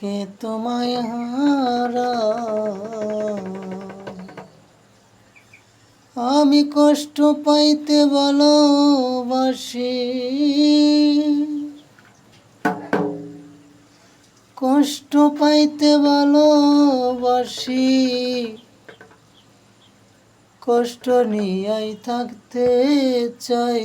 কে তোমায় হারা? আমি কষ্ট পাইতে ভালোবাসি। কষ্ট পাইতে ভালোবাসি। কষ্ট নিয়াই থাকতে চাই।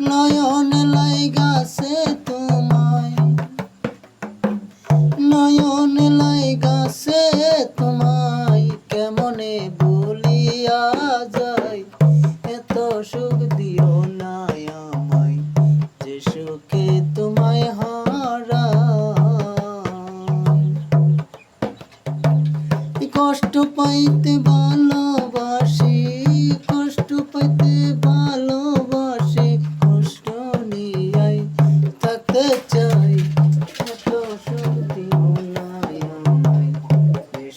নয়ন লাই গাছে নয়ন লাই তোমায় কেমনে বলিয়া যায়? এত সুখ পাইতে ভালোবাসি, কষ্ট পাইতে ভালোবাসি, কষ্ট নিয়াই থাকতে চাই। এত দিও না আমায়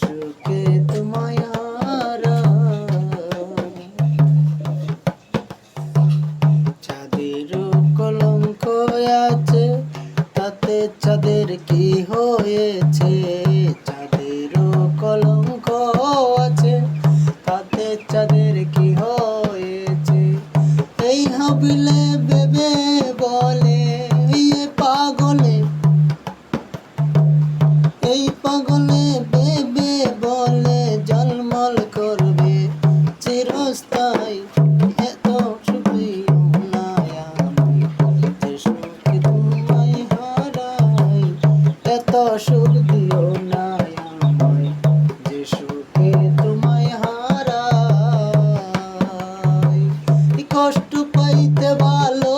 সুখে তোমায় হারাই চাঁদের কলঙ্ক আছে, তাতে চাঁদের কি হয়েছে? হইতে ভালো